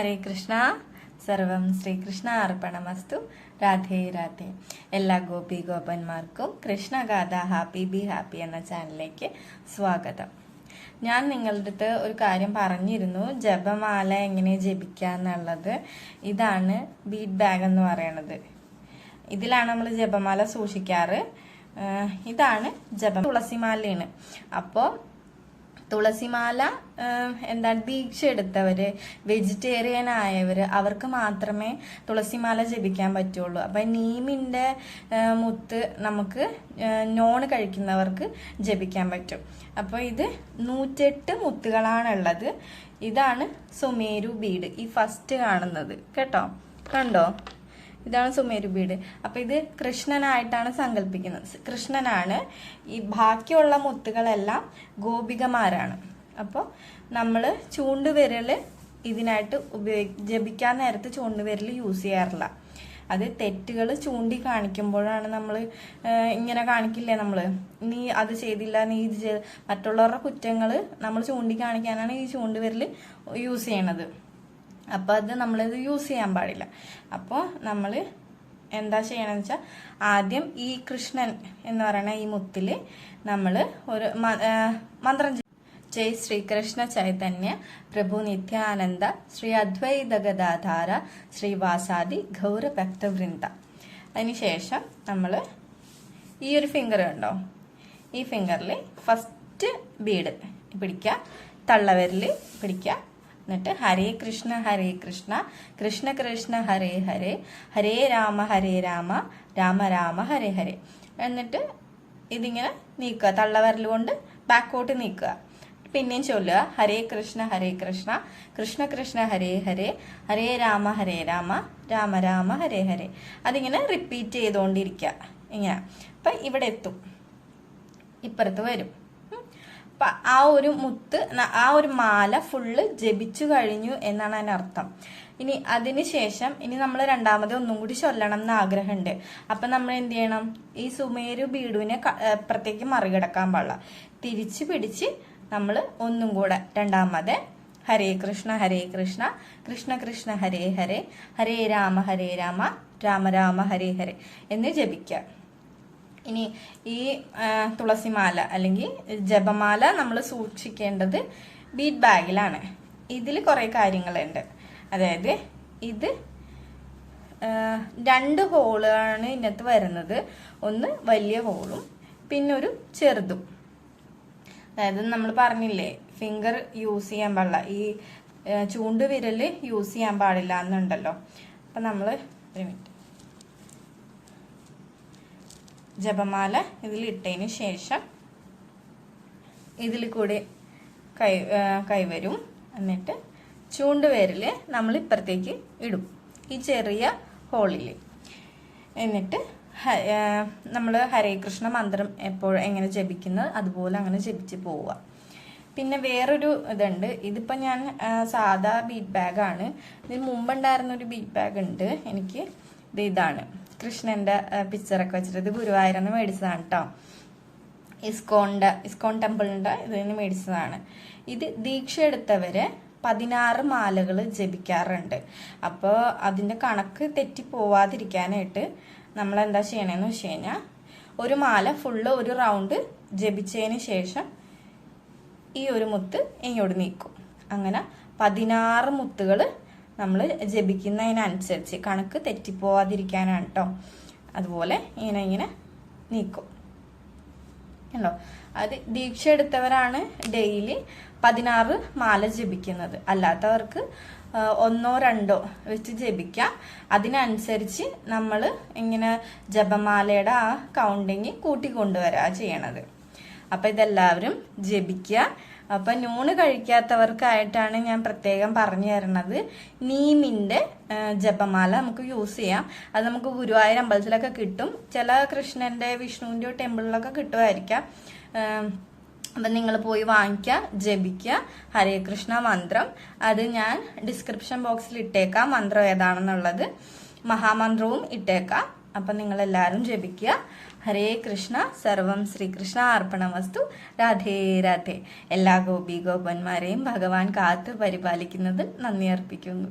ഹരേ കൃഷ്ണ. സർവം ശ്രീകൃഷ്ണ അർപ്പണമസ്തു. രാധേ രാധേ. എല്ലാ ഗോപി ഗോപന്മാർക്കും കൃഷ്ണഗാഥ ഹാപ്പി ബി ഹാപ്പി എന്ന ചാനലിലേക്ക് സ്വാഗതം. ഞാൻ നിങ്ങളുടെ അടുത്ത് ഒരു കാര്യം പറഞ്ഞിരുന്നു. ജപമാല എങ്ങനെ ജപിക്കുക എന്നുള്ളത്. ഇതാണ് ബീഡ് ബാഗ് എന്ന് പറയണത്. ഇതിലാണ് നമ്മൾ ജപമാല സൂക്ഷിക്കാറ്. ഇതാണ് ജപം. തുളസിമാലയാണ്. അപ്പോൾ തുളസിമാല എന്താണ് ദീക്ഷ എടുത്തവര് വെജിറ്റേറിയൻ ആയവര് അവർക്ക് മാത്രമേ തുളസിമാല ജപിക്കാൻ പറ്റുള്ളൂ. അപ്പൊ നീമിന്റെ മുത്ത് നമുക്ക് നോൺ കഴിക്കുന്നവർക്ക് ജപിക്കാൻ പറ്റും. അപ്പോൾ ഇത് നൂറ്റെട്ട് മുത്തുകളാണുള്ളത്. ഇതാണ് സുമേരു ബീഡ് ഈ ഫസ്റ്റ് കാണുന്നത്. കേട്ടോ? കണ്ടോ? ഇതാണ് സുമേരു അപ്പോൾ അപ്പൊ ഇത് കൃഷ്ണനായിട്ടാണ് സങ്കല്പിക്കുന്നത്. കൃഷ്ണനാണ് ഈ ബാക്കിയുള്ള മുത്തുകളെല്ലാം ഗോപികമാരാണ്. അപ്പോൾ നമ്മൾ ചൂണ്ടുവിരൽ ഇതിനായിട്ട് ഉപയോഗി ജപിക്കാൻ നേരത്ത് ചൂണ്ടുവിരൽ യൂസ് ചെയ്യാറില്ല. അത് തെറ്റുകൾ ചൂണ്ടി കാണിക്കുമ്പോഴാണ് നമ്മൾ ഇങ്ങനെ കാണിക്കില്ലേ നമ്മൾ നീ അത് ചെയ്തില്ല നീ ഇത് മറ്റുള്ളവരുടെ കുറ്റങ്ങൾ നമ്മൾ ചൂണ്ടി കാണിക്കാനാണ് ഈ ചൂണ്ടുവിരൽ യൂസ് ചെയ്യണത്. അപ്പോൾ അത് നമ്മളിത് യൂസ് ചെയ്യാൻ പാടില്ല. അപ്പോൾ നമ്മൾ എന്താ ചെയ്യണമെന്ന് വെച്ചാൽ ആദ്യം ഈ കൃഷ്ണൻ എന്ന് പറയുന്ന ഈ മുത്തിൽ നമ്മൾ ഒരു മന്ത്രം ജയ് ശ്രീകൃഷ്ണ ചൈതന്യ പ്രഭു നിത്യാനന്ദ ശ്രീ അദ്വൈത ഗദാധാര ശ്രീവാസാദി ഗൗരഭക്തവൃന്ദ അതിനുശേഷം നമ്മൾ ഈ ഒരു ഫിംഗർ ഉണ്ടോ ഈ ഫിംഗറിൽ ഫസ്റ്റ് ബീഡ് പിടിക്കുക തള്ളവരിൽ പിടിക്കുക എന്നിട്ട് ഹരേ കൃഷ്ണ ഹരേ കൃഷ്ണ കൃഷ്ണ കൃഷ്ണ ഹരേ ഹരേ ഹരേ രാമ ഹരേ രാമ രാമ രാമ ഹരേ ഹരേ. എന്നിട്ട് ഇതിങ്ങനെ നീക്കുക തള്ളവരൽ കൊണ്ട് ബാക്കോട്ട് നീക്കുക. പിന്നെയും ചൊല്ലുക ഹരേ കൃഷ്ണ ഹരേ കൃഷ്ണ കൃഷ്ണ കൃഷ്ണ ഹരേ ഹരേ ഹരേ രാമ ഹരേ രാമ രാമ രാമ ഹരേ ഹരേ. അതിങ്ങനെ റിപ്പീറ്റ് ചെയ്തുകൊണ്ടിരിക്കുക ഇങ്ങനെ. അപ്പം ഇവിടെ എത്തും. ഇപ്പുറത്ത് വരും. അപ്പൊ ആ ഒരു മുത്ത് ആ ഒരു മാല ഫുള്ള് ജപിച്ചു കഴിഞ്ഞു എന്നാണ് അതിനർത്ഥം ഇനി അതിന് ശേഷം ഇനി നമ്മൾ രണ്ടാമത് ഒന്നും കൂടി ചൊല്ലണം എന്ന് ആഗ്രഹമുണ്ട്. അപ്പൊ നമ്മൾ എന്ത് ചെയ്യണം? ഈ സുമേരു ബീഡുവിനെ അപ്പുറത്തേക്ക് മറികടക്കാൻ പാടില്ല. തിരിച്ചു പിടിച്ച് നമ്മൾ ഒന്നും കൂടെ രണ്ടാമത് ഹരേ കൃഷ്ണ ഹരേ കൃഷ്ണ കൃഷ്ണ കൃഷ്ണ ഹരേ ഹരേ ഹരേ രാമ ഹരേ രാമ രാമ രാമ ഹരേ ഹരേ എന്ന് ജപിക്കുക ഇനി ഈ തുളസിമാല അല്ലെങ്കിൽ ജപമാല നമ്മൾ സൂക്ഷിക്കേണ്ടത് ബീറ്റ് ബാഗിലാണ് ഇതിൽ കുറേ കാര്യങ്ങളുണ്ട്. അതായത് ഇത് രണ്ട് ഹോളാണ് ഇതിനകത്ത് വരുന്നത്. ഒന്ന് വലിയ ഹോളും പിന്നെ ഒരു ചെറുതും. അതായത് നമ്മൾ പറഞ്ഞില്ലേ ഫിംഗർ യൂസ് ചെയ്യാൻ പാടില്ല. ഈ ചൂണ്ടുവിരൽ യൂസ് ചെയ്യാൻ പാടില്ല എന്നുണ്ടല്ലോ. അപ്പം നമ്മൾ ഒരു മിനിറ്റ് ജപമാല ഇതിലിട്ടതിന് ശേഷം ഇതിൽ കൂടി കൈ കൈവരും. എന്നിട്ട് ചൂണ്ടുപേരിൽ നമ്മൾ ഇപ്പുറത്തേക്ക് ഇടും. ഈ ചെറിയ ഹോളിൽ എന്നിട്ട് നമ്മൾ ഹരേ കൃഷ്ണ മന്ത്രം എപ്പോൾ എങ്ങനെ ജപിക്കുന്നത് അതുപോലെ അങ്ങനെ ജപിച്ച് പോവുക. പിന്നെ വേറൊരു ഇതുണ്ട്. ഇതിപ്പോൾ ഞാൻ സാധാ ബീറ്റ് ബാഗാണ് ഇതിന് മുമ്പുണ്ടായിരുന്ന ഒരു ബീറ്റ് ബാഗ് ഉണ്ട്. എനിക്ക് ഇത് ഇതാണ്. കൃഷ്ണന്റെ പിക്ചറൊക്കെ വെച്ചിട്ട് ഇത് ഗുരുവായൂരെന്ന് മേടിച്ചതാണ് കേട്ടോ ഇസ്കോണിന്റെ ഇസ്കോൺ ടെമ്പിളിന്റെ നിന്ന് മേടിച്ചതാണ്. ഇത് ദീക്ഷ എടുത്തവര് പതിനാറ് മാലകൾ ജപിക്കാറുണ്ട്. അപ്പോൾ അതിന്റെ കണക്ക് തെറ്റി പോവാതിരിക്കാനായിട്ട് നമ്മൾ എന്താ ചെയ്യണമെന്ന് വെച്ച് കഴിഞ്ഞാൽ ഒരു മാല ഫുള്ള് ഒരു റൗണ്ട് ജപിച്ചതിന് ശേഷം ഈ ഒരു മുത്ത് ഇങ്ങോട്ട് നീക്കും. അങ്ങനെ പതിനാറ് മുത്തുകൾ നമ്മൾ ജപിക്കുന്നതിനനുസരിച്ച് കണക്ക് തെറ്റിപ്പോവാതിരിക്കാനാണ് കേട്ടോ അതുപോലെ ഇങ്ങനെ ഇങ്ങനെ നീക്കും. ഉണ്ടോ അത് ദീക്ഷ എടുത്തവരാണ് ഡെയിലി പതിനാറ് മാല ജപിക്കുന്നത്. അല്ലാത്തവർക്ക് ഒന്നോ രണ്ടോ വെച്ച് ജപിക്കാം. അതിനനുസരിച്ച് നമ്മൾ ഇങ്ങനെ ജപമാലയുടെ ആ കൗണ്ടിങ് കൂട്ടിക്കൊണ്ടുവരാ ചെയ്യണത്. അപ്പൊ ഇതെല്ലാവരും ജപിക്കുക അപ്പൊ നൂണ് കഴിക്കാത്തവർക്കായിട്ടാണ് ഞാൻ പ്രത്യേകം പറഞ്ഞു തരുന്നത്. നീമിന്റെ ജപമാല നമുക്ക് യൂസ് ചെയ്യാം. അത് നമുക്ക് ഗുരുവായൂർ അമ്പലത്തിലൊക്കെ കിട്ടും. ചില കൃഷ്ണന്റെ വിഷ്ണുവിന്റെ ടെമ്പിളിലൊക്കെ കിട്ടുമായിരിക്കാം. അപ്പം നിങ്ങൾ പോയി വാങ്ങിക്കുക ജപിക്കുക. ഹരേ കൃഷ്ണ മന്ത്രം. അത് ഞാൻ ഡിസ്ക്രിപ്ഷൻ ബോക്സിൽ ഇട്ടേക്കാം മന്ത്രം ഏതാണെന്നുള്ളത്. മഹാമന്ത്രവും ഇട്ടേക്കാം. അപ്പം നിങ്ങളെല്ലാവരും ജപിക്കുക. ഹരേ കൃഷ്ണ സർവം ശ്രീകൃഷ്ണ അർപ്പണമസ്തു. രാധേ രാധേ. എല്ലാ ഗോപി ഗോപന്മാരെയും ഭഗവാൻ കാത്ത് പരിപാലിക്കുന്നതിൽ നന്ദി അർപ്പിക്കുന്നു.